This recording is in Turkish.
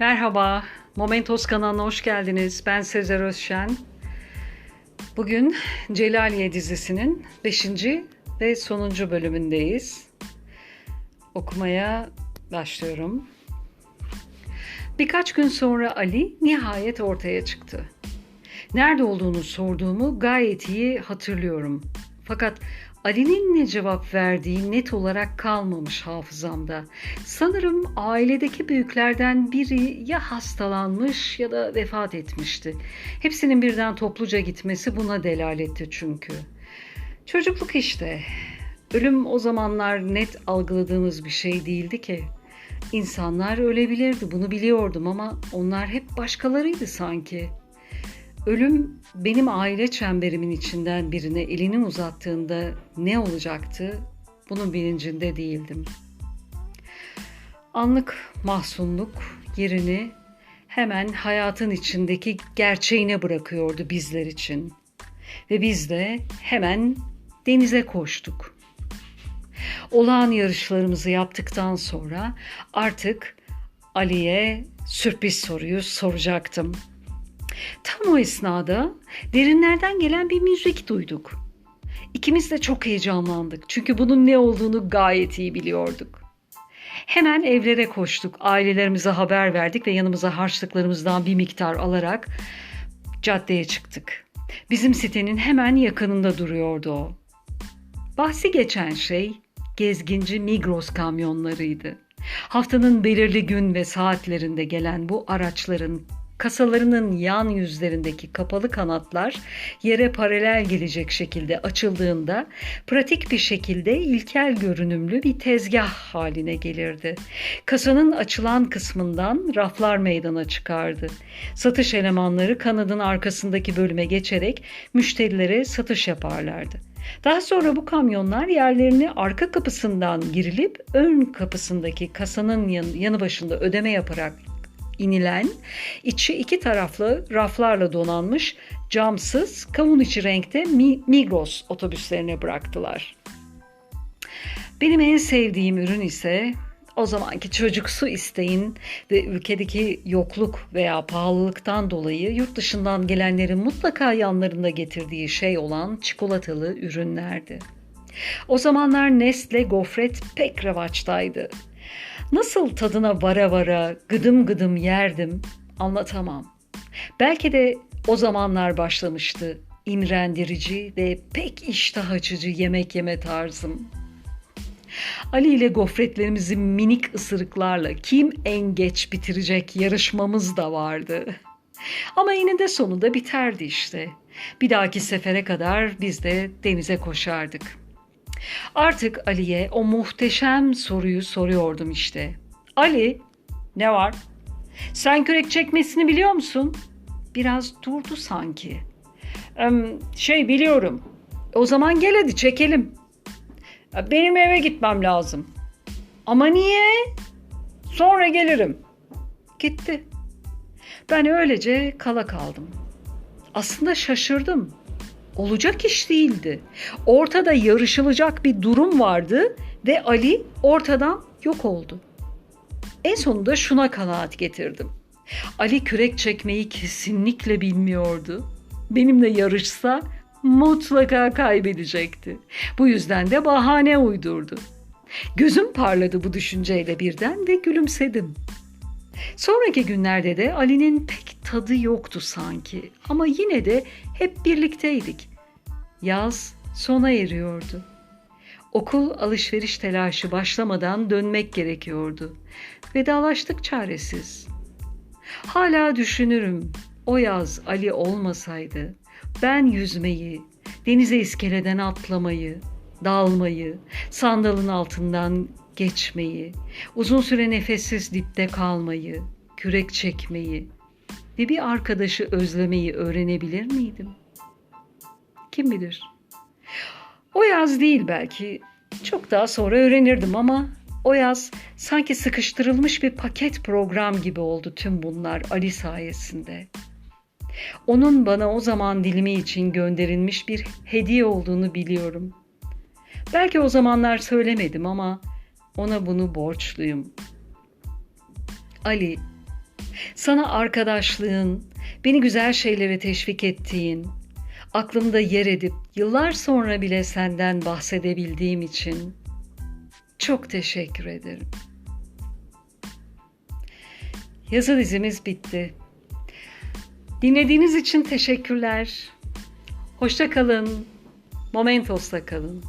Merhaba, Momentos kanalına hoş geldiniz. Ben Sezer Özşen. Bugün Celaliye dizisinin 5. ve sonuncu bölümündeyiz. Okumaya başlıyorum. Birkaç gün sonra Ali nihayet ortaya çıktı. Nerede olduğunu sorduğumu gayet iyi hatırlıyorum. Fakat Ali'nin ne cevap verdiği net olarak kalmamış hafızamda. Sanırım ailedeki büyüklerden biri ya hastalanmış ya da vefat etmişti. Hepsinin birden topluca gitmesi buna delaletti çünkü. Çocukluk işte. Ölüm o zamanlar net algıladığımız bir şey değildi ki. İnsanlar ölebilirdi bunu biliyordum ama onlar hep başkalarıydı sanki.'' Ölüm benim aile çemberimin içinden birine elini uzattığında ne olacaktı? Bunun bilincinde değildim. Anlık mahzunluk yerini hemen hayatın içindeki gerçeğine bırakıyordu bizler için. Ve biz de hemen denize koştuk. Olağan yarışlarımızı yaptıktan sonra artık Ali'ye sürpriz soruyu soracaktım. Tam o esnada derinlerden gelen bir müzik duyduk. İkimiz de çok heyecanlandık çünkü bunun ne olduğunu gayet iyi biliyorduk. Hemen evlere koştuk, ailelerimize haber verdik ve yanımıza harçlıklarımızdan bir miktar alarak caddeye çıktık. Bizim sitenin hemen yakınında duruyordu o. Bahsi geçen şey gezginci Migros kamyonlarıydı. Haftanın belirli gün ve saatlerinde gelen bu araçların kasalarının yan yüzlerindeki kapalı kanatlar yere paralel gelecek şekilde açıldığında pratik bir şekilde ilkel görünümlü bir tezgah haline gelirdi. Kasanın açılan kısmından raflar meydana çıkardı. Satış elemanları kanadın arkasındaki bölüme geçerek müşterilere satış yaparlardı. Daha sonra bu kamyonlar yerlerini arka kapısından girilip ön kapısındaki kasanın yanı başında ödeme yaparak inilen, içi iki taraflı raflarla donanmış camsız kavun içi renkte Migros otobüslerine bıraktılar. Benim en sevdiğim ürün ise o zamanki çocuksu isteğin ve ülkedeki yokluk veya pahalılıktan dolayı yurt dışından gelenlerin mutlaka yanlarında getirdiği şey olan çikolatalı ürünlerdi. O zamanlar Nestle gofret pek revaçtaydı. Nasıl tadına vara vara gıdım gıdım yerdim anlatamam. Belki de o zamanlar başlamıştı imrendirici ve pek iştah açıcı yemek yeme tarzım. Ali ile gofretlerimizi minik ısırıklarla kim en geç bitirecek yarışmamız da vardı. Ama yine de sonunda biterdi işte. Bir dahaki sefere kadar biz de denize koşardık. Artık Ali'ye o muhteşem soruyu soruyordum işte. Ali, ne var? Sen kürek çekmesini biliyor musun? Biraz durdu sanki. şey biliyorum. O zaman gel hadi çekelim. Benim eve gitmem lazım. Ama niye? Sonra gelirim. Gitti. Ben öylece kala kaldım. Aslında şaşırdım olacak iş değildi. Ortada yarışılacak bir durum vardı ve Ali ortadan yok oldu. En sonunda şuna kanaat getirdim. Ali kürek çekmeyi kesinlikle bilmiyordu. Benimle yarışsa mutlaka kaybedecekti. Bu yüzden de bahane uydurdu. Gözüm parladı bu düşünceyle birden ve gülümsedim. Sonraki günlerde de Ali'nin pek tadı yoktu sanki ama yine de hep birlikteydik. Yaz sona eriyordu. Okul alışveriş telaşı başlamadan dönmek gerekiyordu. Vedalaştık çaresiz. Hala düşünürüm o yaz Ali olmasaydı ben yüzmeyi, denize iskeleden atlamayı, dalmayı, sandalın altından geçmeyi, uzun süre nefessiz dipte kalmayı, kürek çekmeyi ve bir arkadaşı özlemeyi öğrenebilir miydim? Kim bilir? O yaz değil belki. Çok daha sonra öğrenirdim ama o yaz sanki sıkıştırılmış bir paket program gibi oldu tüm bunlar Ali sayesinde. Onun bana o zaman dilimi için gönderilmiş bir hediye olduğunu biliyorum. Belki o zamanlar söylemedim ama ona bunu borçluyum. Ali, Sana arkadaşlığın, beni güzel şeylere teşvik ettiğin, aklımda yer edip yıllar sonra bile senden bahsedebildiğim için çok teşekkür ederim. Yazı dizimiz bitti. Dinlediğiniz için teşekkürler. Hoşça kalın. Momentos'ta kalın.